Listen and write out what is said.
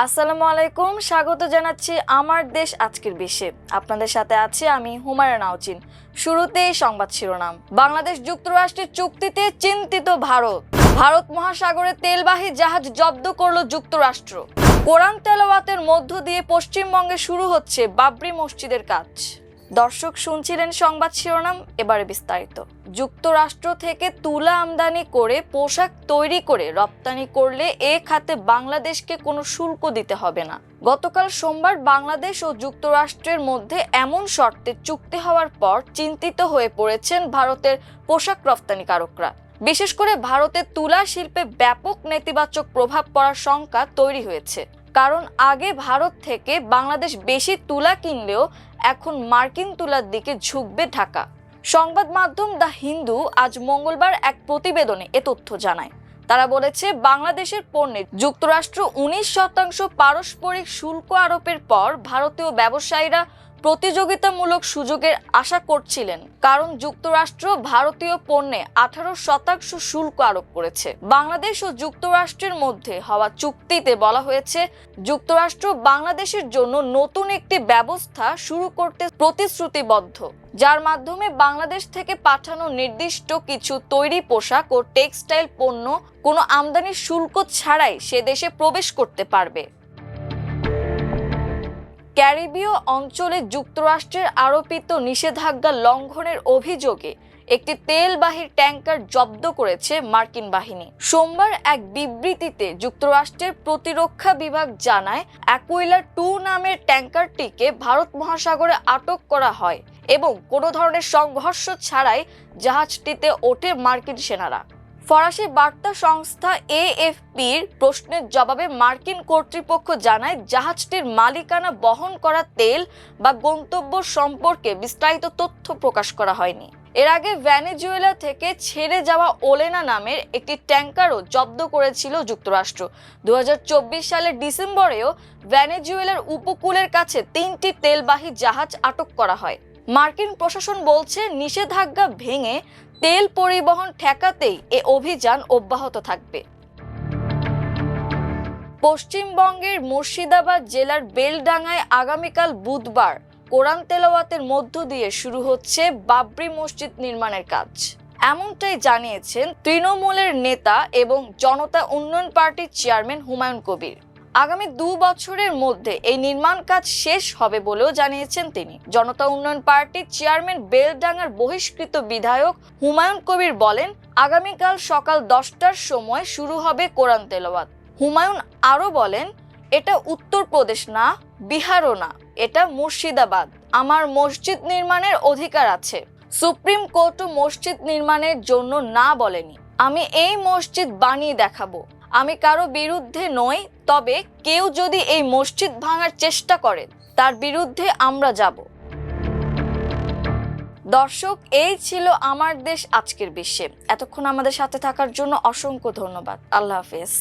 আসসালামু আলাইকুম, স্বাগত জানাচ্ছি আমার দেশ আজকের বিশ্বে। আপনাদের সাথে আছি আমি হুমায়ুন নাওচিন। শুরুতেই সংবাদ শিরোনাম। বাংলাদেশ যুক্তরাষ্ট্রের চুক্তিতে চিন্তিত ভারত। ভারত মহাসাগরে তেলবাহী জাহাজ জব্দ করল যুক্তরাষ্ট্র। কোরআন তেলাওয়াতের মধ্য দিয়ে পশ্চিমবঙ্গে শুরু হচ্ছে বাবরি মসজিদের কাজ। দর্শক শুনছিলেন সংবাদ শিরোনাম, এবারে বিস্তারিত। যুক্তরাষ্ট্র থেকে তুলা আমদানি করে পোশাক তৈরি করে রপ্তানি করলে এ খাতে বাংলাদেশকে কোনো শুল্ক দিতে হবে না। গতকাল সোমবার বাংলাদেশ ও যুক্তরাষ্ট্রের মধ্যে এমন শর্তে চুক্তি হওয়ার পর চিন্তিত হয়ে পড়েছেন ভারতের পোশাক রপ্তানিকারকরা। বিশেষ করে ভারতের তুলা শিল্পে ব্যাপক নেতিবাচক প্রভাব পড়ার শঙ্কা তৈরি হয়েছে। কারণ আগে ভারত থেকে বাংলাদেশ বেশি তুলা কিনলেও এখন মার্কিন তুলার দিকে ঝুঁকবে ঢাকা। সংবাদ মাধ্যম দ্য হিন্দু আজ মঙ্গলবার এক প্রতিবেদনে এ তথ্য জানায়। তারা বলেছে, বাংলাদেশের পণ্যে যুক্তরাষ্ট্র উনিশ শতাংশ পারস্পরিক শুল্ক আরোপের পর ভারতীয় ব্যবসায়ীরা প্রতিযোগিতামূলক সুযোগের আশা করছিলেন, কারণ যুক্তরাষ্ট্র ভারতীয় পণ্যে আঠারো শতাংশ শুল্ক আরোপ করেছে। বাংলাদেশ ও যুক্তরাষ্ট্রের মধ্যে হওয়া চুক্তিতে বলা হয়েছে, যুক্তরাষ্ট্র বাংলাদেশের জন্য নতুন একটি ব্যবস্থা শুরু করতে প্রতিশ্রুতিবদ্ধ, যার মাধ্যমে বাংলাদেশ থেকে পাঠানো নির্দিষ্ট কিছু তৈরি পোশাক ও টেক্সটাইল পণ্য কোনো আমদানি শুল্ক ছাড়াই সে দেশে প্রবেশ করতে পারবে। ক্যারিবীয় অঞ্চলে যুক্তরাষ্ট্রের আরোপিত নিষেধাজ্ঞা লঙ্ঘনের অভিযোগে একটি তেলবাহী ট্যাঙ্কার জব্দ করেছে মার্কিন বাহিনী। সোমবার এক বিবৃতিতে যুক্তরাষ্ট্রের প্রতিরক্ষা বিভাগ জানায় অ্যাকুইলা টু নামের ট্যাঙ্কারটিকে ভারত মহাসাগরে আটক করা হয় এবং কোনো ধরনের সংঘর্ষ ছাড়াই জাহাজটিতে ওঠে মার্কিন সেনারা। ফরাসি বার্তা সংস্থা এএফপির প্রশ্নের জবাবে মার্কিন কর্তৃপক্ষ জানায়, জাহাজটির মালিকানা বহন করা তেল বা গন্তব্য সম্পর্কে বিস্তারিত তথ্য প্রকাশ করা হয়নি। এর আগে ভ্যানেজুয়েলা থেকে ছেড়ে যাওয়া ওলেনা নামের একটি ট্যাঙ্কারও জব্দ করেছিল যুক্তরাষ্ট্র। দু হাজার চব্বিশ সালের ডিসেম্বরেও ভ্যানেজুয়েলার উপকূলের কাছে তিনটি তেলবাহী জাহাজ আটক করা হয়। মার্কিন প্রশাসন বলছে, নিষেধাজ্ঞা ভেঙে তেল পরিবহন ঠেকাতেই এ অভিযান অব্যাহত থাকবে। পশ্চিমবঙ্গের মুর্শিদাবাদ জেলার বেলডাঙ্গায় আগামীকাল বুধবার কোরআন তেলাওয়াতের মধ্য দিয়ে শুরু হচ্ছে বাবরি মসজিদ নির্মাণের কাজ। এমনটাই জানিয়েছেন তৃণমূলের নেতা এবং জনতা উন্নয়ন পার্টির চেয়ারম্যান হুমায়ুন কবির। আগামী দু বছরের মধ্যে এই নির্মাণ কাজ শেষ হবে বলেও জানিয়েছেন তিনি। জনতা উন্নয়ন পার্টির চেয়ারম্যান বেলডাঙ্গার বহিষ্কৃত বিধায়ক হুমায়ুন কবির বলেন, আগামীকাল সকাল দশটার সময় শুরু হবে কোরআন তেলাওয়াত। হুমায়ুন আরও বলেন, এটা উত্তরপ্রদেশ না, বিহারও না, এটা মুর্শিদাবাদ। আমার মসজিদ নির্মাণের অধিকার আছে। সুপ্রিম কোর্টও মসজিদ নির্মাণের জন্য না বলেনি। আমি এই মসজিদ বানিয়ে দেখাবো। আমি কারও বিরুদ্ধে নই, তবে কেউ যদি এই মসজিদ ভাঙার চেষ্টা করে, তার বিরুদ্ধে আমরা যাব। দর্শক, এই ছিল আমার দেশ আজকের বিশ্বে। এতক্ষণ আমাদের সাথে থাকার জন্য অসংখ্য ধন্যবাদ। আল্লাহ হাফেজ।